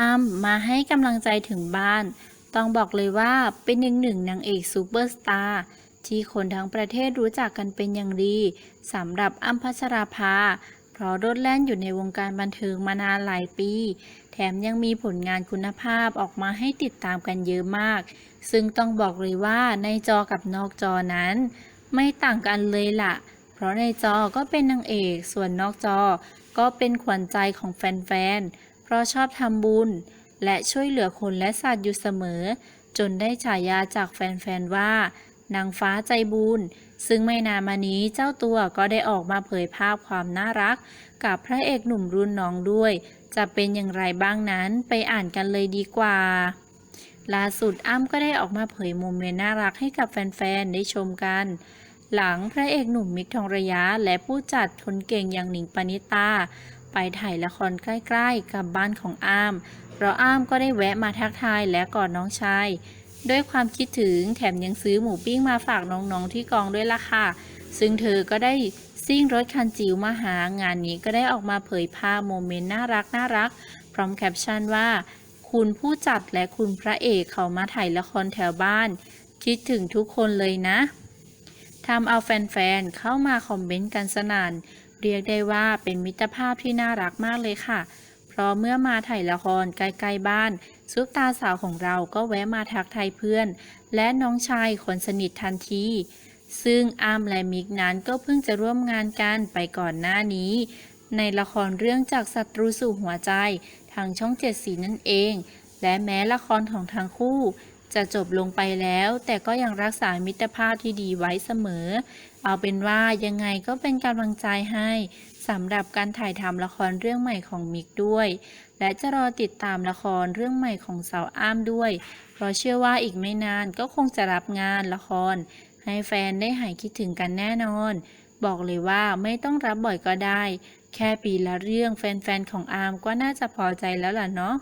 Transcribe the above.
อ้ำมาให้กำลังใจถึงบ้าน ต้องบอกเลยว่าเป็นหนึ่งหนึ่งนางเอกซูเปอร์สตาร์ที่คนทั้งประเทศรู้จักกันเป็นอย่างดีสำหรับอ้ำพัชราภาเพราะโดดแล่นอยู่ในวงการบันเทิงมานานหลายปี แถมยังมีผลงานคุณภาพออกมาให้ติดตามกันเยอะมาก ซึ่งต้องบอกเลยว่าในจอกับนอกจอนั้น ไม่ต่างกันเลยล่ะ เพราะในจอก็เป็นนางเอก ส่วนนอกจอก็เป็นขวัญใจของแฟนๆ ราะชอบทำบุญ และช่วยเหลือคนและสัตว์อยู่เสมอ จนได้ฉายาจากแฟนๆว่านางฟ้าใจบุญ ซึ่งไม่นานมานี้เจ้าตัวก็ได้ออกมาเผยภาพความน่ารัก กับพระเอกหนุ่มรุ่นน้องด้วย จะเป็นอย่างไรบ้างนั้นไปอ่านกันเลยดีกว่า ล่าสุดอ้ำก็ได้ออกมาเผยโมเมนต์น่ารักให้กับแฟนๆ ได้ชมกัน หลังพระเอกหนุ่มมิกทองระยะและผู้จัดคนเก่งอย่างหนิงปณิตา ไปถ่ายละครใกล้ๆ กับบ้านของอ้ามเพราะอ้ามก็ได้แวะมาทักทายและกอดน้องชาย ด้วยความคิดถึงแถมยังซื้อหมูปิ้งมาฝากน้องๆที่กองด้วยล่ะค่ะ ซึ่งเธอก็ได้ซิ่งรถคันจิ๋วมาหางานนี้ก็ได้ออกมาเผยภาพโมเมนต์น่ารักน่ารัก พร้อมแคปชั่นว่า คุณผู้จัดและคุณพระเอกเขามาถ่ายละครแถวบ้าน คิดถึงทุกคนเลยนะทำเอาแฟนๆเข้ามาคอมเมนต์กันสนาน เรียกได้ว่าเป็นมิตรภาพที่น่ารักมากเลยค่ะ เพราะเมื่อมาถ่ายละครใกล้ๆบ้าน ซุปตาสาวของเราก็แวะมาทักทายเพื่อน และน้องชายคนสนิททันที ซึ่งอามและมิกนั้นก็เพิ่งจะร่วมงานกันไปก่อนหน้านี้ ในละครเรื่องจากศัตรูสู่หัวใจทางช่องเจ็ดสีนั่นเอง และแม้ละครของทั้งคู่ จะจบลงไปแล้ว แต่ก็ยังรักษามิตรภาพที่ดีไว้เสมอ เอาเป็นว่ายังไงก็เป็นกำลังใจให้สำหรับการถ่ายทำละครเรื่องใหม่ของมิกด้วย และจะรอติดตามละครเรื่องใหม่ของสาวอ้ามด้วย เพราะเชื่อว่าอีกไม่นานก็คงจะรับงานละคร ให้แฟนได้หายคิดถึงกันแน่นอน บอกเลยว่าไม่ต้องรับบ่อยก็ได้ แค่ปีละเรื่องแฟนๆของอาร์มก็น่าจะพอใจแล้วล่ะเนาะ